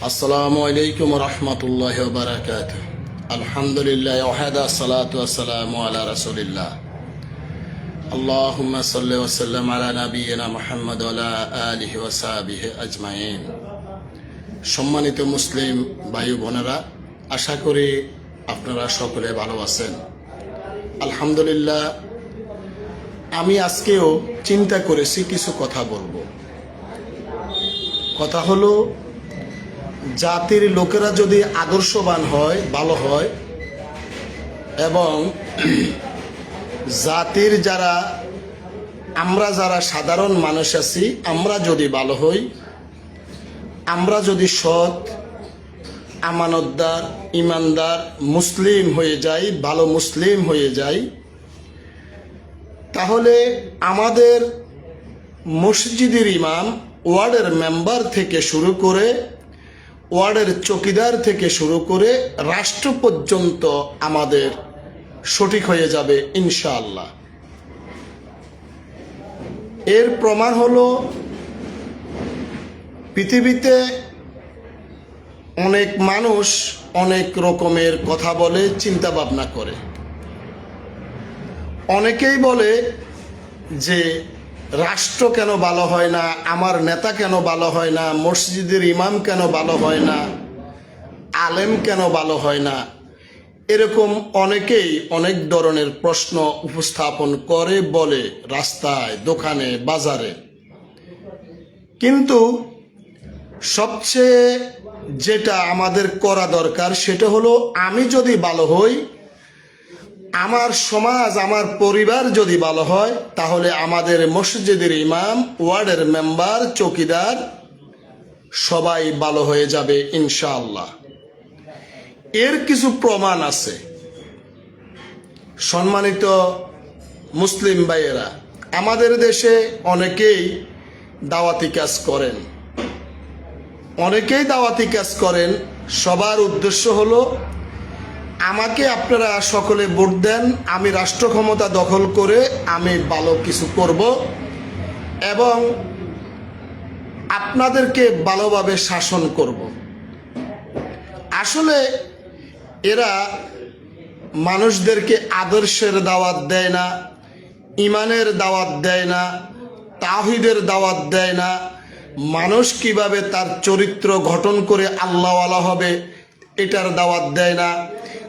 আসসালামু আলাইকুম রহমতুল্লাহ বারাকাত আলহামদুলিল্লাহ ওহাদা সালাতু আসসালামু আলা রাসূলিল্লাহ اللهم صل وسلم على نبينا محمد وعلى آله وصحبه أجمعين সম্মানিত মুসলিম ভাই বোনেরা আশা করি আপনারা সকলে ভালো আছেন আলহামদুলিল্লাহ আমি আজকেও চিন্তা করেছি কিছু কথা বলবো কথা হলো জাতির লোকেরা যদি আদর্শবান হয়, ভালো হয়, এবং জাতির যারা, আমরা যারা সাধারণ মানুষ আছি, আমরা যদি ভালো হই, আমরা যদি সৎ, আমানতদার, ইমানদার, মুসলিম হয়ে যাই, ভালো মুসলিম হয়ে যাই, তাহলে আমাদের মসজিদের ইমাম, ওয়ার্ডের মেম্বার থেকে শুরু করে ওয়ার্ডের চকিদার থেকে শুরু করে রাষ্ট্র পর্যন্ত আমাদের সঠিক হয়ে যাবে ইনশাআল্লাহ। এর প্রমাণ হলো পৃথিবীতে অনেক মানুষ অনেক রকমের কথা বলে চিন্তা ভাবনা করে। অনেকেই বলে যে রাষ্ট্র কেন ভালো হয় না? আমার নেতা কেন ভালো হয় না? মসজিদের ইমাম কেন ভালো হয় না? আলেম কেন ভালো হয় না? এরকম অনেকেই অনেক ধরনের প্রশ্ন উপস্থাপন করে, বলে রাস্তায়, দোকানে, বাজারে। কিন্তু সবচেয়ে যেটা আমাদের করা দরকার, সেটা হলো আমি যদি ভালো হই আমার সমাজ, আমার পরিবার যদি ভালো হয়, তাহলে আমাদের মসজিদের ইমাম, ওয়ার্ডের মেম্বার, চৌকিদার সবাই ভালো হয়ে যাবে, ইনশাআল্লাহ। এর কিছু প্রমাণ আছে। সম্মানিত মুসলিম ভাইয়েরা, আমাদের দেশে অনেকেই দাওয়াতি কাজ করেন। অনেকেই দাওয়াতি কাজ করেন, সবার উদ্দেশ্য হলো আমাকে আপনারা সকলে ভোট দেন, আমি রাষ্ট্র ক্ষমতা দখল করে আমি ভালো কিছু করব এবং আপনাদেরকে ভালোভাবে শাসন করব। আসলে এরা মানুষদেরকে আদর্শের দাওয়াত দেয় না, ইমানের দাওয়াত দেয় না তাহিদের দাওয়াত দেয় না। মানুষ কীভাবে তার চরিত্র গঠন করে আল্লাহওয়ালা হবে, এটার দাওয়াত দেয় না।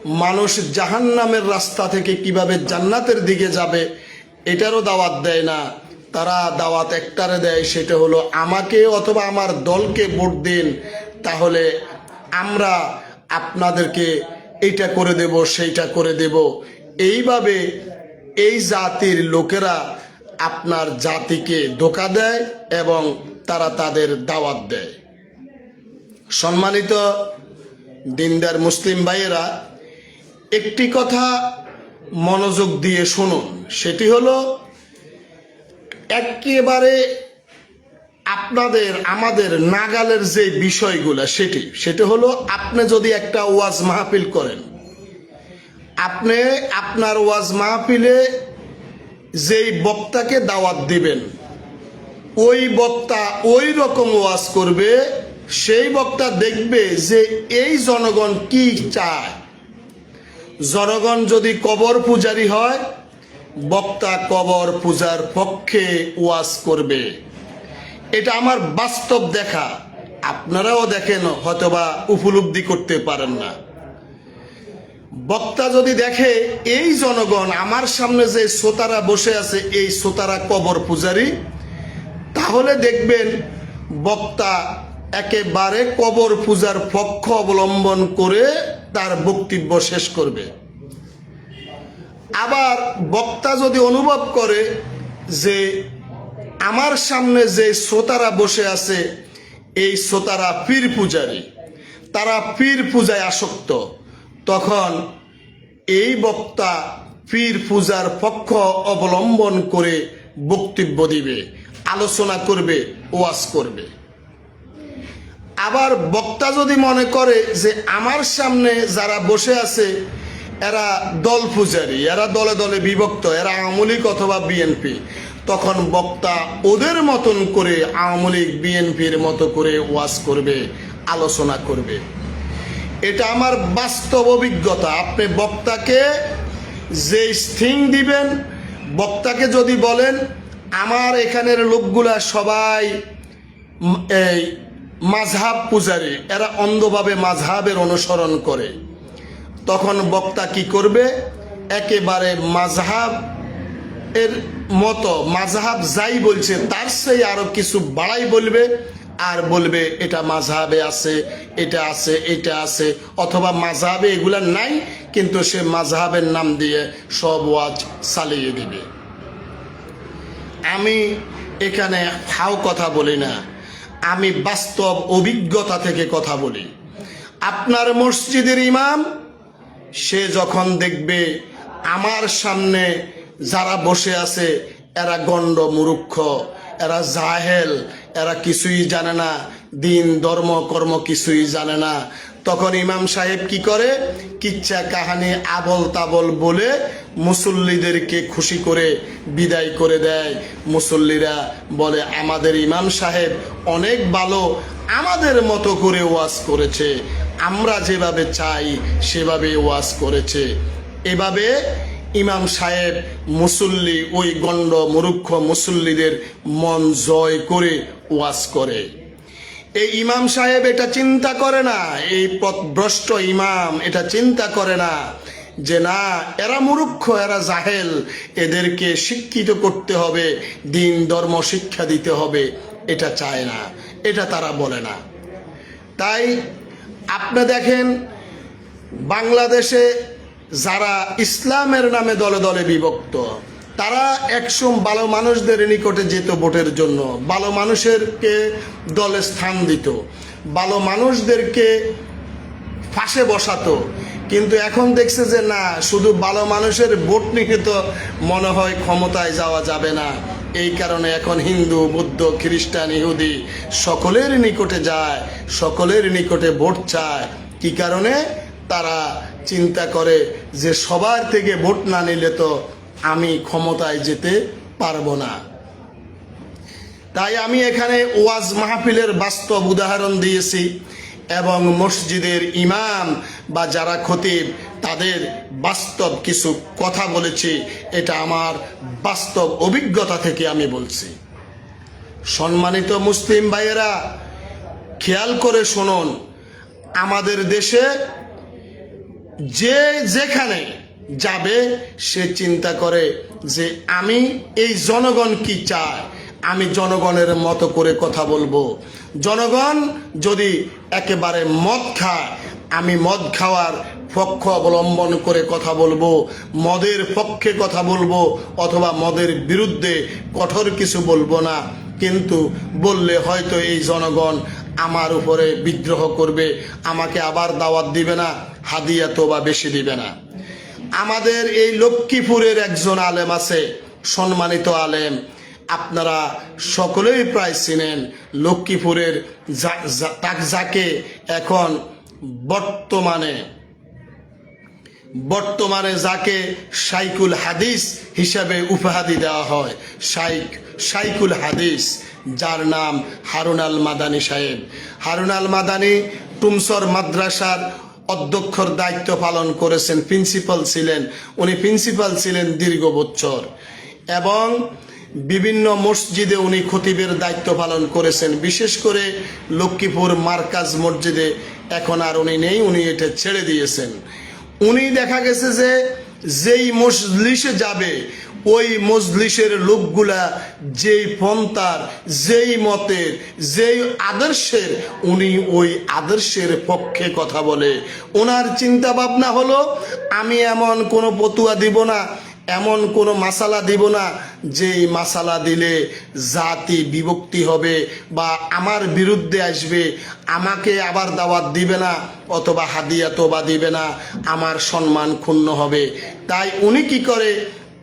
মানুষ জাহান্নামের রাস্তা থেকে কীভাবে জান্নাতের দিকে যাবে, এটারও দাওয়াত দেয় না। তারা দাওয়াত একটারে দেয়, সেটা হলো আমাকে অথবা আমার দলকে ভোট দিন, তাহলে আমরা আপনাদেরকে এইটা করে দেব, সেইটা করে দেব। এইভাবে এই জাতির লোকেরা আপনার জাতিকে ধোকা দেয় এবং তারা তাদের দাওয়াত দেয়। সম্মানিত দিনদার মুসলিম ভাইয়েরা একটি কথা মনোযোগ দিয়ে শুনুন। সেটি হলো, একেবারে আপনাদের, আমাদের নাগালের যে বিষয়গুলো সেটি সেটি হলো আপনি যদি একটা ওয়াজ মাহফিল করেন, আপনি আপনার ওয়াজ মাহফিলে যেই বক্তাকে দাওয়াত দিবেন, ওই বক্তা ওই রকম ওয়াজ করবে, সেই বক্তা দেখবে যে এই জনগণ কি চায় জনগণ যদি কবর পূজারি হয়, বক্তা কবর পূজার পক্ষে ওয়াজ করবে। এটা আমার বাস্তব দেখা। আপনারাও দেখেন, হয়তোবা উপলব্ধি করতে পারেন না। বক্তা যদি দেখে, এই জনগণ আমার সামনে যে শ্রোতারা বসে আছে, এই শ্রোতারা কবর পূজারি, তাহলে দেখবেন বক্তা একেবারে কবর পূজার পক্ষ অবলম্বন করে তার বক্তব্য শেষ করবে। আবার বক্তা যদি অনুভব করে যে আমার সামনে যে শ্রোতারা বসে আছে, এই শ্রোতারা পীর পূজারী, তারা পীর পূজায় আসক্ত, তখন এই বক্তা পীর পূজার পক্ষ অবলম্বন করে বক্তব্য দিবে, আলোচনা করবে, ওয়াজ করবে। আবার বক্তা যদি মনে করে যে আমার সামনে যারা বসে আছে, এরা দল পূজারি, এরা দলে দলে বিভক্ত, এরা আওয়ামী লীগ অথবা বিএনপি, তখন বক্তা ওদের মতন করে আওয়ামী লীগ বিএনপির মতো করে ওয়াজ করবে, আলোচনা করবে। এটা আমার বাস্তব অভিজ্ঞতা। আপনি বক্তাকে যে থিং দিবেন, বক্তাকে যদি বলেন, আমার এখানের লোকগুলা সবাই, এই মাঝহাব পূজারী, এরা অন্ধভাবে মাঝহাবের অনুসরণ করে। তখন বক্তা কি করবে? একেবারে মাঝহাব এর মতো, মাঝহাব যাই বলছে তার সেই আরও কিছু বাড়াই বলবে, আর বলবে এটা মাঝহাবে আছে, এটা আছে এটা আছে, অথবা মাঝহাবে এগুলা নাই, কিন্তু সে মাঝহাবের নাম দিয়ে সব ওয়াজ চালিয়ে দিবে। আমি এখানে ফাও কথা বলি না। আমি বাস্তব অভিজ্ঞতা থেকে কথা বলি। আপনার মসজিদের ইমাম, সে যখন দেখবে আমার সামনে যারা বসে আছে, এরা গণ্ড মুরুক্ষ এরা জাহেল, এরা কিছুই জানে না, দিন, ধর্ম, কর্ম কিছুই জানে না তখন ইমাম সাহেব কি করে? কিচ্ছা কাহানি আবল তাবল বলে মুসল্লিদেরকে খুশি করে বিদায় করে দেয়। মুসল্লিরা বলে, আমাদের ইমাম সাহেব অনেক ভালো, আমাদের মতো করে ওয়াজ করেছে। আমরা যেভাবে চাই সেভাবে ওয়াজ করেছে। এভাবে ইমাম সাহেব মুসল্লি, ওই গণ্ড মুরুক্ষ মুসল্লিদের মন জয় করে ওয়াজ করে। এই ইমাম সাহেব এটা চিন্তা করে না, এই ভ্রষ্ট ইমাম এটা চিন্তা করে না যে না, এরা মুরুক্ষ এরা জাহেল, এদেরকে শিক্ষিত করতে হবে, দিন, ধর্ম, শিক্ষা দিতে হবে, এটা চায় না, এটা তারা বলে না। তাই আপনি দেখেন, বাংলাদেশে যারা ইসলামের নামে দলে দলে বিভক্ত তারা একশো ভালো মানুষদের নিকটে যেত ভোটের জন্য। ভালো মানুষেরকে দলে স্থান দিত। ভালো মানুষদেরকে ফাঁসে বসাতো। কিন্তু এখন দেখছে যে না, শুধু ভালো মানুষের ভোট নিয়ে তো মনে হয় ক্ষমতায় যাওয়া যাবে না। এই কারণে এখন হিন্দু, বৌদ্ধ, খ্রিস্টান, ইহুদি সকলের নিকটে যায়, সকলের নিকটে ভোট চায়। কি কারণে? তারা চিন্তা করে যে সবার থেকে ভোট না নিলে তো আমি ক্ষমতায় যেতে পারব না। তাই আমি এখানে ওয়াজ মাহফিলের বাস্তব উদাহরণ দিয়েছি এবং মসজিদের ইমাম বা যারা খতিব, তাদের বাস্তব কিছু কথা বলেছি। এটা আমার বাস্তব অভিজ্ঞতা থেকে আমি বলছি। সম্মানিত মুসলিম ভাইয়েরা, খেয়াল করে শুনুন, আমাদের দেশে যে যেখানে যাবে, সে চিন্তা করে যে আমি এই জনগণ কি চায়? আমি জনগণের মতো করে কথা বলব। জনগণ যদি একেবারে মদ খায়, আমি মদ খাওয়ার পক্ষ অবলম্বন করে কথা বলব, মদের পক্ষে কথা বলব, অথবা মদের বিরুদ্ধে কঠোর কিছু বলব না। কিন্তু বললে হয়তো এই জনগণ আমার উপরে বিদ্রোহ করবে, আমাকে আবার দাওয়াত দিবে না, হাদিয়া তো বা বেশি দিবে না। আমাদের এই লক্ষ্মীপুরের একজন আলেম আছে, সম্মানিত আলেম। আপনারা সকলেই প্রায় চিনেন লক্ষ্মীপুরের যাকে এখন বর্তমানে। বর্তমানে যাকে সাইকুল হাদিস হিসাবে উপাধি দেওয়া হয় সাইক সাইকুল হাদিস, যার নাম হারুন আল মাদানী সাহেব। হারুন আল মাদানী টুমসর মাদ্রাসার অধ্যক্ষর দায়িত্ব পালন করেছেন প্রিন্সিপাল ছিলেন, উনি প্রিন্সিপাল ছিলেন দীর্ঘ বছর। এবং বিভিন্ন মসজিদে উনি খতিবের দায়িত্ব পালন করেছেন। বিশেষ করে লক্ষ্মীপুর মার্কাজ মসজিদে এখন আর উনি নেই, উনি এটা ছেড়ে দিয়েছেন। উনি দেখা গেছে যে যেই মজলিসে যাবে ওই মজলিসের লোকগুলা যেই পন্থার, যেই মতের, যেই আদর্শের, উনি ওই আদর্শের পক্ষে কথা বলে। ওনার চিন্তা ভাবনা হলো, আমি এমন কোনো পতুয়া দিব না, এমন কোনো মাসালা দিব না, যেই মাসালা দিলে জাতি বিভক্তি হবে বা আমার বিরুদ্ধে আসবে, আমাকে আবার দাওয়াত দিবে না অথবা হাদিয়া তোবা দিবে না, আমার সম্মান ক্ষুণ্ণ হবে। তাই উনি কি করে?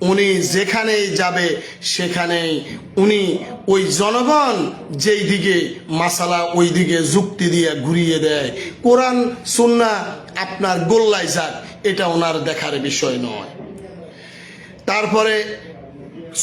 উনি যেখানেই যাবে, সেখানেই উনি ওই জনগণ যেই দিকে মাসালা, ওই দিকে যুক্তি দিয়ে ঘুরিয়ে দেয়। কোরআন, সুন্না আপনার গোল্লায় যাক, এটা ওনার দেখার বিষয় নয়। তারপরে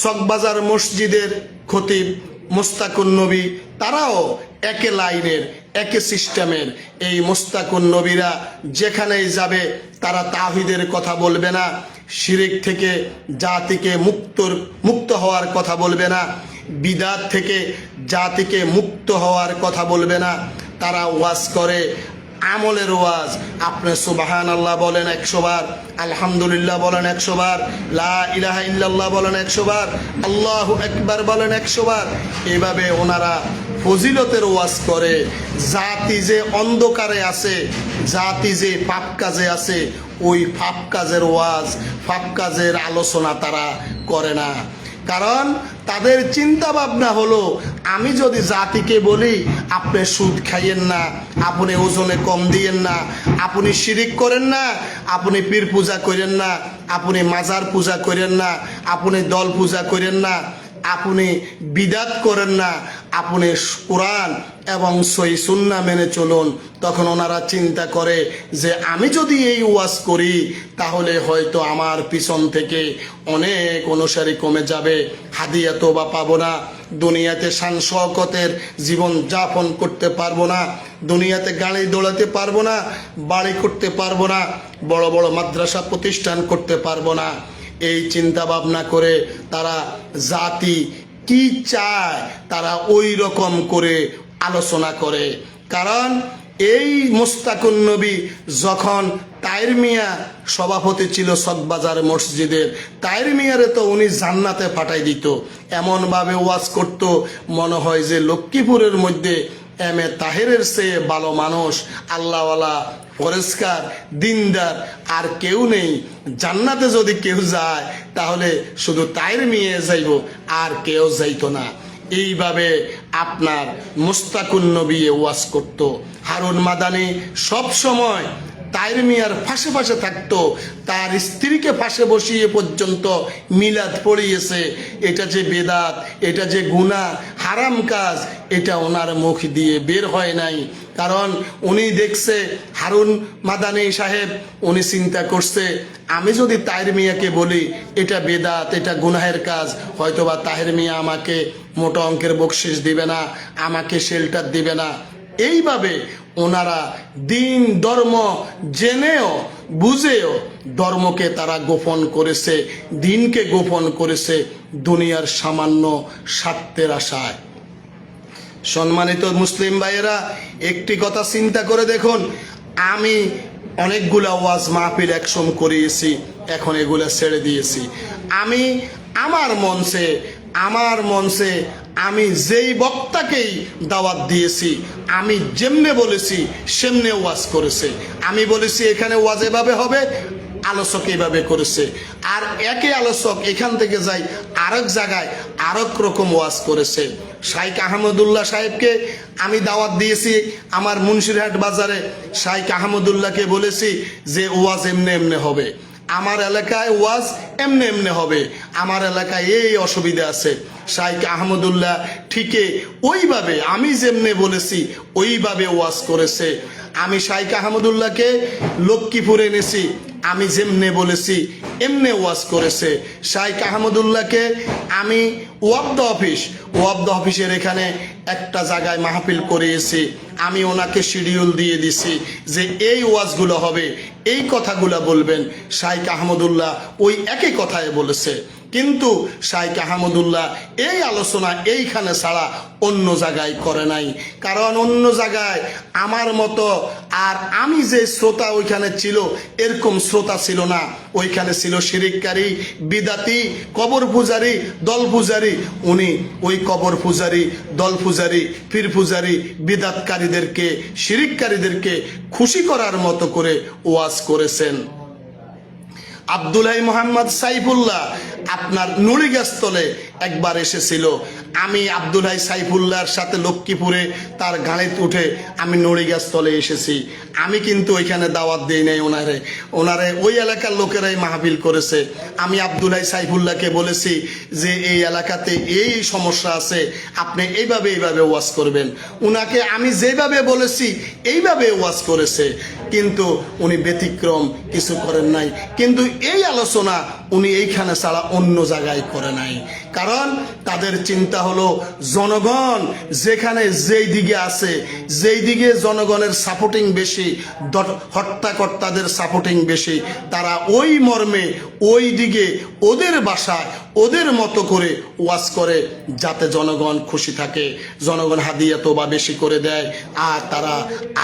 চকবাজার মসজিদের খতিব মোস্তাকুন নবী, তারাও একে লাইনের, একে সিস্টেমের। এই মোস্তাকুন নবীরা যেখানেই যাবে, তারা তাহিদের কথা বলবে না। শিরিক থেকে জাতিকে মুক্তর, মুক্ত হওয়ার কথা বলবে না। বিদাত থেকে জাতিকে মুক্ত হওয়ার কথা বলবে না। তারা ওয়াজ করে, আমলের ওয়াজ। আপনি সুবাহান আল্লাহ বলেন একশো বার, আলহামদুলিল্লাহ বলেন একশো বার, লা ইলাহা ইল্লাল্লাহ বলেন একশো বার, আল্লাহ একবার বলেন একশো বার। এভাবে ওনারা ফজিলতের ওয়াজ করে। জাতি যে অন্ধকারে আছে, জাতি যে পাপ কাজে আছে ওই পাপ কাজের ওয়াজ পাপ কাজের আলোচনা তারা করে না। কারণ তাদের চিন্তা ভাবনা হলো, আমি যদি জাতিকে বলি, আপনি সুদ খাইয়েন না, আপনি ওজনে কম দিয়েন না, আপনি শিরিক করেন না, আপনি পীর পূজা করেন না, আপনি মাজার পূজা করেন না, আপনি দল পূজা করেন না, আপনি বিদাত করেন না, আপনি কোরআন এবং সই সুন্না মেনে চলুন, তখন ওনারা চিন্তা করে যে আমি যদি এই ওয়াজ করি, তাহলে হয়তো আমার পিছন থেকে অনেক অনুসারী কমে যাবে। হাদিয়া তো বা পাবো না। দুনিয়াতে শান শকতের জীবন যাপন করতে পারব না। দুনিয়াতে গাড়ি দৌড়াতে পারব না। বাড়ি করতে পারব না। বড় বড় মাদ্রাসা প্রতিষ্ঠান করতে পারব না। এই চিন্তা ভাবনা করে তারা জাতি কি চায়, তারা ওই রকম করে আলোচনা করে। কারণ এই মোস্তাকুন নবী যখন তাইর মিয়া সভাপতি ছিল সদবাজার মসজিদের, তাইর মিয়ারে তো উনি জান্নাতে পাঠাই দিত। এমনভাবে ওয়াজ করত, মনে হয় যে লক্ষ্মীপুরের মধ্যে এম এ তাহেরের চেয়ে ভালো মানুষ, আল্লাহওয়ালা পরিষ্কার দিনদার, আর কেউ নেই। জান্নাতে যদি কেউ যায়, তাহলে শুধু তাইর মিয়ে যাইব, আর কেউ যাইতো না। এইভাবে আপনার মুস্তাকুন নবী ওয়াজ করত। হারুন মাদানি সব সময় তাইর মিয়ার ফাঁসে ফাঁসে থাকতো, তার স্ত্রীকে ফাঁসে বসিয়ে পর্যন্ত মিলাদ পড়িয়েছে। এটা যে বেদাত, এটা যে গুণা হারাম কাজ, এটা ওনার মুখ দিয়ে বের হয় নাই। কারণ উনি দেখছে, হারুন মাদানি সাহেব, উনি চিন্তা করছে, আমি যদি তাহের মিয়াকে বলি, এটা বেদাত, এটা গুনাহের কাজ, হয়তোবা তাহের মিয়া আমাকে মোটা অঙ্কের বকশিস দিবে না, আমাকে শেল্টার দিবে না। এইভাবে ওনারা দিন ধর্ম জেনেও, বুঝেও ধর্মকে তারা গোপন করেছে, দিনকে গোপন করেছে দুনিয়ার সামান্য স্বার্থের আশায়। সম্মানিত মুসলিম ভাইয়েরা, একটি কথা চিন্তা করে দেখুন, আমি অনেকগুলা ওয়াজ মাহফিল একসম করিয়েছি, এখন এগুলা ছেড়ে দিয়েছি। আমি আমার মঞ্চে আমার মঞ্চে আমি যেই বক্তাকেই দাওয়াত দিয়েছি, আমি যেমনে বলেছি সেমনে ওয়াজ করেছে। আমি বলেছি এখানে ওয়াজ এভাবে হবে, আলোচক এইভাবে করেছে। আর একে আলোচক এখান থেকে যাই আরেক জায়গায় আরেক রকম ওয়াজ করেছে। শাইক আহমদুল্লাহ সাহেবকে আমি দাওয়াত দিয়েছি আমার মুন্সিরহাট বাজারে। শাইক আহমদুল্লাহকে বলেছি যে ওয়াজ এমনে এমনে হবে। আমার এলাকায় ওয়াজ এমনি এমনি হবে। আমার এলাকায় এই অসুবিধা আছে। শাইক আহমদুল্লাহ, ঠিকই ওইভাবে আমি যেমনে বলেছি, ওইভাবে ওয়াজ করেছে। আমি শাইক আহমদুল্লাহকে লক্ষ্মীপুরে এনেছি, আমি যেমনে বলেছি, এমনে ওয়াজ করেছে। শাইক আহমদুল্লাহকে আমি ওয়াবদ অফিস, ওয়াবদ অফিসের এখানে একটা জায়গায় মাহফিল করিয়েছি। আমি ওনাকে শিডিউল দিয়ে দিছি যে এই ওয়াজগুলো হবে, এই কথাগুলো বলবেন। শাইক আহমদুল্লাহ ওই একই কথায় বলেছে। কিন্তু শাইক আহমদুল্লাহ এই আলোচনা এইখানে ছাড়া অন্য জায়গায় করে নাই। কারণ অন্য জায়গায় আমার মতো আর আমি যে শ্রোতা ওইখানে ছিল, এরকম শ্রোতা ছিল না। ওইখানে ছিল শিরিককারী, বিদাতি, কবর পূজারি, দল পূজারি। উনি ওই কবর পূজারি, দল পূজারি, পীর পূজারি, বিদাতকারীদেরকে, শিরিককারীদেরকে খুশি করার মতো করে ওয়াজ করেছেন। আব্দুলাই মোহাম্মদ সাইফুল্লাহ আপনার নুড়িগাছতলে একবার এসেছিল। আমি আব্দুলাই সাইফুল্লাহর সাথে লক্ষ্মীপুরে তার গাড়িতে উঠে আমি নুড়িগাছতলে এসেছি। আমি কিন্তু ওইখানে দাওয়াত দিই নাই ওনারে। ওনারে ওই এলাকার লোকেরাই মাহফিল করেছে। আমি আব্দুলাই সাইফুল্লাহকে বলেছি যে, এই এলাকাতে এই সমস্যা আছে, আপনি এইভাবে এইভাবে ওয়াজ করবেন। উনাকে আমি যেভাবে বলেছি, এইভাবে ওয়াজ করেছে। কিন্তু উনি ব্যতিক্রম কিছু করেন নাই। কিন্তু এই আলোচনা উনি এইখানে ছাড়া অন্য জায়গায় করে নাই। কারণ তাদের চিন্তা হলো, জনগণ যেখানে যেই দিকে আছে, যেই দিকে জনগণের সাপোর্টিং বেশি হত্যাকর্তাদের সাপোর্টিং বেশি, তারা ওই মর্মে ওই দিকে ওদের বাসায়, ওদের মতো করে ওয়াজ করে যাতে জনগণ খুশি থাকে। জনগণ হাদিয়া তোবা বেশি করে দেয় আর তারা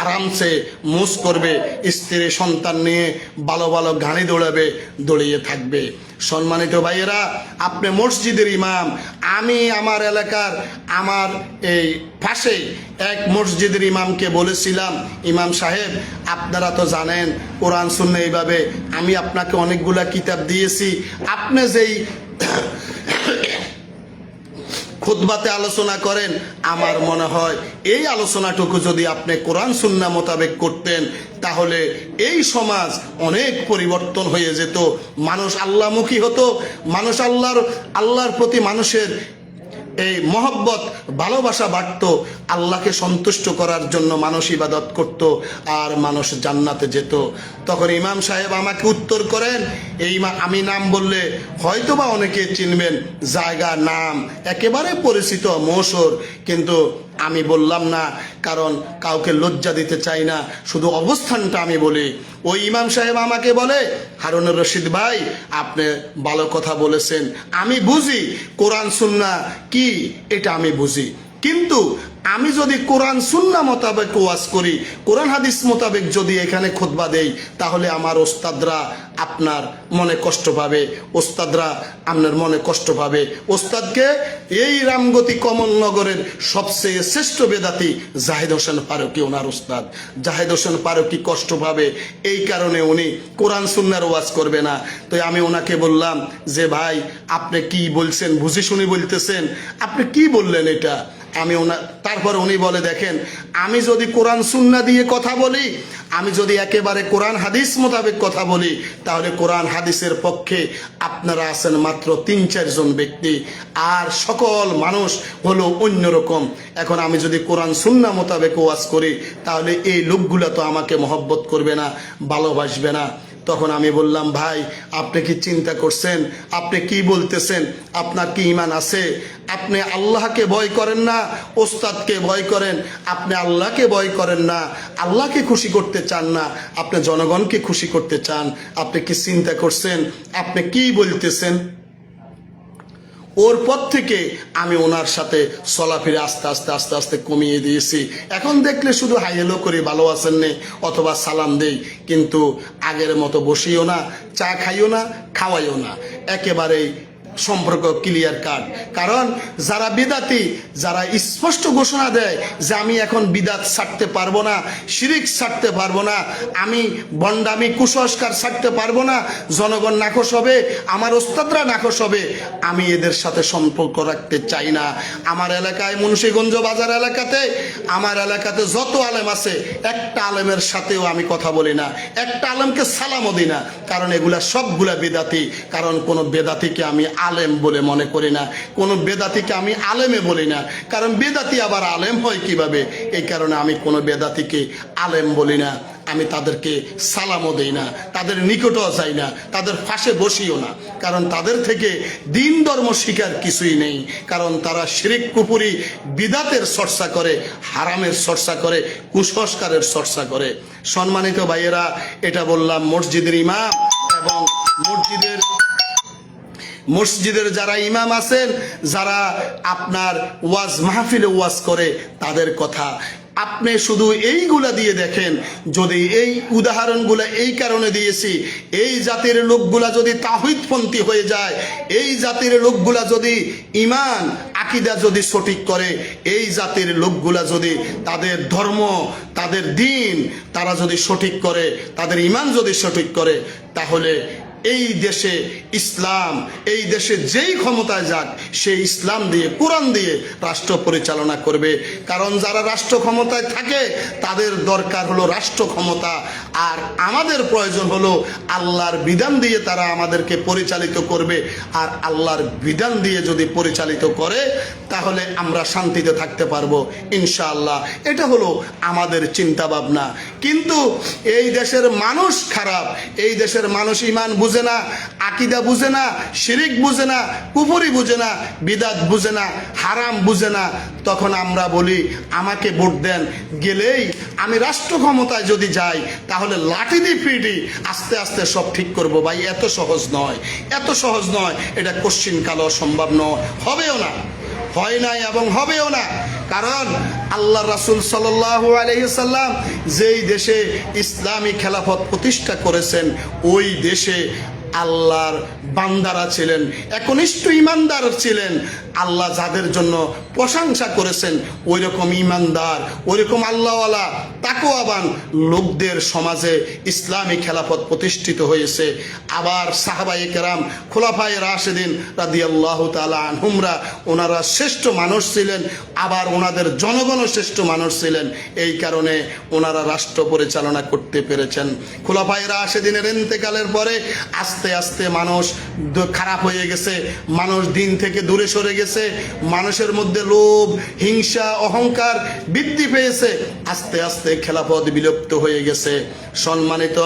আরামসে মুস করবে, স্ত্রী সন্তান নিয়ে ভালো ভালো গাড়ি দৌড়াবে, দৌড়িয়ে থাকবে। সম্মানিত ভাইয়েরা, আপনি মসজিদের ইমাম, আমি আমার এলাকার আমার এই পাশে এক মসজিদের ইমামকে বলেছিলাম, ইমাম সাহেব, আপনারা তো জানেন, কোরআন শূন্য এইভাবে আমি আপনাকে অনেকগুলা কিতাব দিয়েছি। আপনি যেই খুতবাতে আলোচনা করেন, আমার মনে হয় এই আলোচনাটুকু যদি আপনি কোরআন সুন্না মোতাবেক করতেন, তাহলে এই সমাজ অনেক পরিবর্তন হয়ে যেত। মানুষ আল্লাহমুখী হতো, মানুষ আল্লাহর আল্লাহর প্রতি মানুষের এই মহব্বত, ভালোবাসা বাড়ত, আল্লাহকে সন্তুষ্ট করার জন্য মানুষ ইবাদত করত আর মানুষ জান্নাতে যেত। তখন ইমাম সাহেব আমাকে উত্তর করেন, এই আমি নাম বললে হয়তোবা অনেকে চিনবেন, জায়গা, নাম, একেবারে পরিচিত মৌসর কিন্তু আমি বললাম না, কারণ কাউকে লজ্জা দিতে চাই না, শুধু অবস্থানটা আমি বলি। ওই ইমাম সাহেব আমাকে বলে হারুনুর রশিদ ভাই, আপনি ভালো কথা বলেছেন। আমি বুঝি কোরআন, সুন্না, কি? এটা আমি বুঝি। কিন্তু আমি যদি কোরআন সুন্না মোতাবেক ওয়াজ করি, কোরআন হাদিস মোতাবেক যদি এখানে খুতবা দেই, তাহলে আমার ওস্তাদরা আপনার মনে কষ্ট পাবে, ওস্তাদরা আপনার মনে কষ্ট পাবে। ওস্তাদকে এই রামগতি কমল নগরের সবচেয়ে শ্রেষ্ঠ বেদাতি জাহেদ হোসেন ফারুকি ওনার ওস্তাদ। জাহেদ হোসেন ফারুকি কষ্ট পাবে, এই কারণে উনি কোরআন সুন্নার ওয়াজ করবে না। তো আমি ওনাকে বললাম যে, ভাই, আপনি কি বলছেন? বুঝি শুনি বলতেছেন। আপনি কি বললেন এটা? আমি ওনা তারপর উনি বলে, দেখেন, আমি যদি কোরআন সুন্না দিয়ে কথা বলি, আমি যদি একেবারে কোরআন হাদিস মোতাবেক কথা বলি, তাহলে কোরআন হাদিসের পক্ষে আপনারা আছেন মাত্র তিন চারজন ব্যক্তি। আর সকল মানুষ হলো অন্যরকম এখন আমি যদি কোরআন সুন্না মোতাবেক ওয়াজ করি, তাহলে এই লোকগুলো তো আমাকে মহব্বত করবে না, ভালোবাসবে না। তখন আমি বললাম, ভাই, আপনি কি চিন্তা করছেন? আপনি কি বলতেছেন? আপনার কি ইমান আছে? আপনি আল্লাহকে ভয় করেন না, ওস্তাদকে ভয় করেন? আপনি আল্লাহকে ভয় করেন না, আল্লাহকে খুশি করতে চান না, আপনি জনগণকে খুশি করতে চান। আপনি কি চিন্তা করছেন? আপনি কি বলতেছেন? ওর পর থেকে আমি ওনার সাথে চলাফিরে আস্তে আস্তে আস্তে আস্তে কমিয়ে দিয়েছি। এখন দেখলে শুধু হাই হেলো করি ভালো আছেন নেই অথবা সালাম দেই, কিন্তু আগের মতো বসিও না, চা খাইও না, খাওয়াইও না। একেবারেই সম্পর্ক ক্লিয়ার কাট কারণ যারা বিদাতি, যারা স্পষ্ট ঘোষণা দেয় যে আমি এখন বিদাত ছাড়তে পারব না, শিরিক ছাড়তে পারব না, আমি বন্ডামি কুসংস্কার ছাড়তে পারব না, জনগণ নাকশ হবে, আমার ওস্তাদরা নাকশ হবে, আমি এদের সাথে সম্পর্ক রাখতে চাই না। আমার এলাকায় মুন্সীগঞ্জ বাজার এলাকাতে, আমার এলাকাতে যত আলেম আছে, একটা আলেমের সাথেও আমি কথা বলি না, একটা আলেমকে সালামও দিই না, কারণ এগুলা সবগুলা বেদাতি, কারণ কোনো বেদাতিকে আমি আলেম বলে মনে করি না। কোনো বেদাতিকে আমি আলেমে বলি না। কারণ বেদাতি আবার আলেম হয় কীভাবে? এই কারণে আমি কোনো বেদাতিকে আলেম বলি না। আমি তাদেরকে সালামও দেই না। তাদের নিকটও যাই না। তাদের ফাঁসে বসিও না। কারণ তাদের থেকে দিন ধর্ম শিকার কিছুই নেই। কারণ তারা শিরিক কুপুরি বিদাতের চর্চা করে, হারামের চর্চা করে, কুসংস্কারের চর্চা করে। সম্মানিত ভাইয়েরা, এটা বললাম মসজিদের ইমাম এবং মসজিদের মসজিদের যারা ইমাম আছেন, যারা আপনার ওয়াজ মাহফিলে ওয়াজ করে, তাদের কথা। আপনি শুধু এইগুলা দিয়ে দেখেন, যদি এই উদাহরণগুলো এই কারণে দিয়েছি, এই জাতির লোকগুলা যদি তাহিদপন্থী হয়ে যায়, এই জাতির লোকগুলা যদি ইমান, আকিদা যদি সঠিক করে, এই জাতির লোকগুলা যদি তাদের ধর্ম, তাদের দিন, তারা যদি সঠিক করে, তাদের ইমান যদি সঠিক করে, তাহলে এই দেশে ইসলাম, এই দেশে যেই ক্ষমতায় যাক সেই ইসলাম দিয়ে, কোরআন দিয়ে রাষ্ট্র পরিচালনা করবে। কারণ যারা রাষ্ট্র ক্ষমতায় থাকে, তাদের দরকার হলো রাষ্ট্র ক্ষমতা। আর আমাদের প্রয়োজন হলো আল্লাহর বিধান দিয়ে তারা আমাদেরকে পরিচালিত করবে। আর আল্লাহর বিধান দিয়ে যদি পরিচালিত করে, তাহলে আমরা শান্তিতে থাকতে পারব, ইনশাআল্লাহ। এটা হলো আমাদের চিন্তা ভাবনা কিন্তু এই দেশের মানুষ খারাপ, এই দেশের মানুষ ইমান বুঝে বুঝে না, আকিদা বুঝে না, শিরিক বুঝে না, কুফরি বুঝে না, বিদাত বুঝে না, হারাম বুঝে না। তখন আমরা বলি, আমাকে ভোট দেন। গেলেই আমি রাষ্ট্র ক্ষমতায় যদি যাই, তাহলে লাঠি দিয়ে ফিটি, আস্তে আস্তে সব ঠিক করব। ভাই, এত সহজ নয়, এত সহজ নয়। এটা কোশ্চিন কালো সম্ভব নয়। হবেও না। হয় নাই এবং হবেও না। কারণ আল্লাহ রাসুল সাল্লাহ আলহিসাল্লাম যেই দেশে ইসলামী খেলাফত প্রতিষ্ঠা করেছেন, ওই দেশে আল্লাহর বান্দারা ছিলেন, একনিষ্ঠ ইমানদার ছিলেন। আল্লাহ যাদের জন্য প্রশংসা করেছেন ওই রকম ইমানদার ওই রকম আল্লাহওয়ালা তাকোয়াবান লোকদের সমাজে ইসলামী খেলাফত প্রতিষ্ঠিত হয়েছে। আবার সাহাবাই কেরাম খোলাফাই রাশেদিন রাদি আল্লাহ তালা আনহুমরা, ওনারা শ্রেষ্ঠ মানুষ ছিলেন, আবার ওনাদের জনগণও শ্রেষ্ঠ মানুষ ছিলেন। এই কারণে ওনারা রাষ্ট্র পরিচালনা করতে পেরেছেন। খোলাফাই রাশেদিনের ইন্তেকালের পরে আস্তে আস্তে মানুষ খারাপ হয়ে গেছে। মানুষ দিন থেকে দূরে সরে গেছে, মানুষের মধ্যে লোভ, হিংসা, অহংকার বৃদ্ধি পেয়েছে। আস্তে আস্তে খেলাপথ বিলুপ্ত হয়ে গেছে। সম্মানিত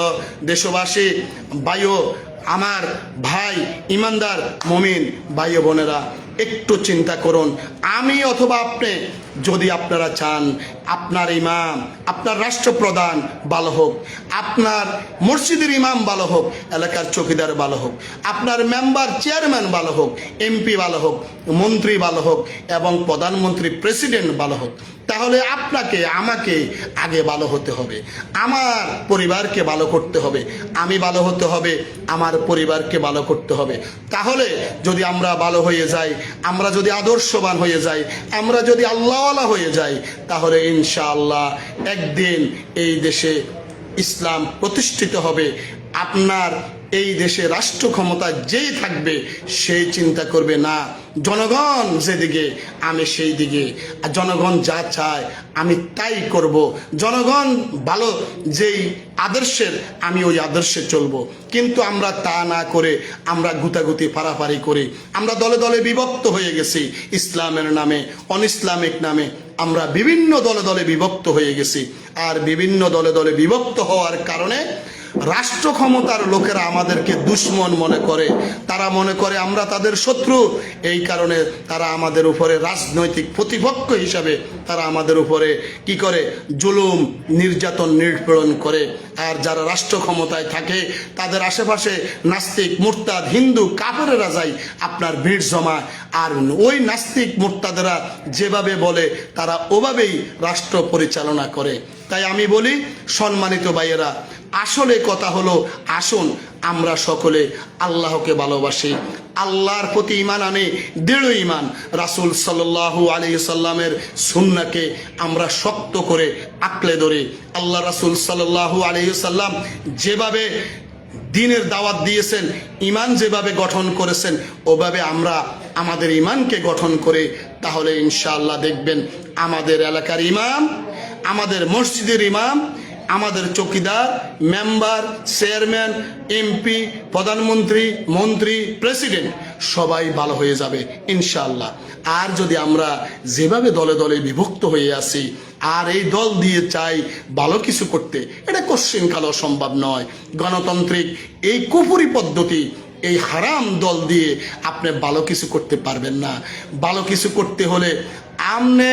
দেশবাসী বায়ু আমার ভাই, ইমানদার, মমিন ভাই বোনেরা, একটু চিন্তা করুন, আমি অথবা আপনি, যদি আপনারা চান আপনার ইমাম, আপনার রাষ্ট্রপ্রধান ভালো হোক, আপনার মসজিদের ইমাম ভালো হোক, এলাকার চৌকিদার ভালো হোক, আপনার মেম্বার চেয়ারম্যান ভালো হোক, এমপি ভালো হোক, মন্ত্রী ভালো হোক, এবং প্রধানমন্ত্রী প্রেসিডেন্ট ভালো হোক, তাহলে আপনাকে, আমাকে আগে ভালো হতে হবে, আমার পরিবারকে ভালো করতে হবে, আমি ভালো হতে হবে, আমার পরিবারকে ভালো করতে হবে। তাহলে যদি আমরা ভালো হয়ে যাই, আমরা যদি আদর্শবান হয়ে যাই, আমরা যদি আল্লাহওয়ালা হয়ে যাই, তাহলে ইনশাআল্লাহ একদিন এই দেশে ইসলাম প্রতিষ্ঠিত হবে। আপনার এই দেশে রাষ্ট্র ক্ষমতা যেই থাকবে, সেই চিন্তা করবে না। জনগণ যেদিকে, আমি সেই দিকে। আর জনগণ যা চায়, আমি তাই করব। জনগণ ভালো, যেই আদর্শের, আমি ওই আদর্শে চলবো। কিন্তু আমরা তা না করে, আমরা গুতাগুতি পারাপারি করি। আমরা দলে দলে বিভক্ত হয়ে গেছি। ইসলামের নামে অনইসলামিক নামে আমরা বিভিন্ন দলে দলে বিভক্ত হয়ে গেছি। আর বিভিন্ন দলে দলে বিভক্ত হওয়ার কারণে রাষ্ট্র ক্ষমতার লোকেরা আমাদেরকে দুশ্মন মনে করে। তারা মনে করে আমরা তাদের শত্রু। এই কারণে তারা আমাদের উপরে রাজনৈতিক প্রতিপক্ষ হিসাবে তারা আমাদের উপরে কি করে? জুলুম, নির্যাতন নির্পীড়ন করে। আর যারা রাষ্ট্র ক্ষমতায় থাকে, তাদের আশেপাশে নাস্তিক, মুরতাদ, হিন্দু কাপড়েরা যায় আপনার ভিড় জমা আর ওই নাস্তিক, মুরতাদেরা যেভাবে বলে, তারা ওভাবেই রাষ্ট্র পরিচালনা করে। তাই আমি বলি, সম্মানিত ভাইয়েরা আসলে কথা হলো, আসুন আমরা সকলে আল্লাহকে ভালোবাসি। আল্লাহর প্রতি ইমান আনে, দৃঢ় ইমান রাসুল সাল্লাহ আলী সাল্লামের সুন্নাকে আমরা শক্ত করে আঁকলে ধরে। আল্লাহ রাসুল সাল্লাহ আলী সাল্লাম যেভাবে দিনের দাওয়াত দিয়েছেন ইমান যেভাবে গঠন করেছেন, ওভাবে আমরা আমাদের ইমানকে গঠন করে তাহলে ইনশাআল্লাহ দেখবেন আমাদের এলাকার ইমাম আমাদের মসজিদের ইমাম আমাদের চৌকিদার, মেম্বার, চেয়ারম্যান, এমপি, প্রধানমন্ত্রী, মন্ত্রী, প্রেসিডেন্ট, সবাই ভালো হয়ে যাবে ইনশাল্লাহ আর যদি আমরা যেভাবে দলে দলে বিভক্ত হয়ে আছি, আর এই দল দিয়ে চাই ভালো কিছু করতে, এটা কোশ্চিন কালো সম্ভব নয়। গণতান্ত্রিক এই কুপুরি পদ্ধতি, এই হারাম দল দিয়ে আপনি ভালো কিছু করতে পারবেন না। ভালো কিছু করতে হলে আমনে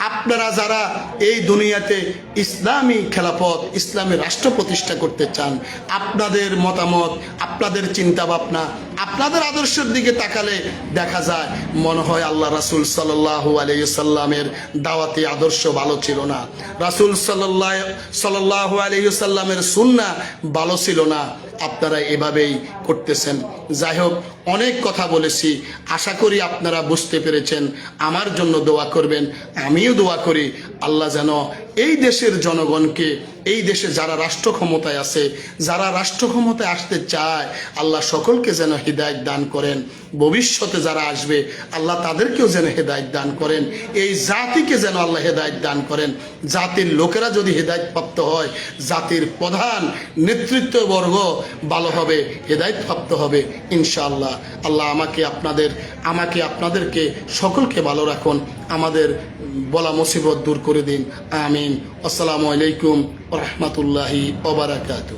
আপনারা যারা এই দুনিয়াতে ইসলামী খেলাফত ইসলামী রাষ্ট্র প্রতিষ্ঠা করতে চান, আপনাদের মতামত, আপনাদের চিন্তা ভাবনা আপনাদের আদর্শের দিকে তাকালে দেখা যায়, মনে হয় আল্লাহ রাসুল সাল্লাহ আলাইসাল্লামের দাওয়াতি আদর্শ ভালো ছিল না। রাসুল সাল্লাহ সাল্লাহ আলাইসাল্লামের সুন্না ভালো ছিল না। আপনারা এভাবেই করতেছেন। যাই হোক, অনেক কথা বলেছি। আশা করি আপনারা বুঝতে পেরেছেন। আমার জন্য দোয়া করবেন, আমিও দোয়া করি। আল্লাহ যেন এই দেশের জনগণকে এই দেশে যারা রাষ্ট্র ক্ষমতায় আছে, যারা রাষ্ট্র ক্ষমতায় আসতে চায়, আল্লাহ সকলকে যেন হৃদায়ত দান করেন। ভবিষ্যতে যারা আসবে, আল্লাহ তাদেরকেও যেন হেদায়ত দান করেন। এই জাতিকে যেন আল্লাহ হেদায়ত দান করেন। জাতির লোকেরা যদি হেদায়ত প্রাপ্ত হয়, জাতির প্রধান নেতৃত্ববর্গ ভালো হবে হেদায়ত প্রাপ্ত হবে, ইনশাআল্লাহ। আল্লাহ আমাকে আপনাদের, আমাকে আপনাদেরকে সকলকে ভালো রাখুন। আমাদের বলা মুসিবত দূর করে দিন। আমিন। আসসালামু আলাইকুম রহমতুল্লাহি ওবরাকাতু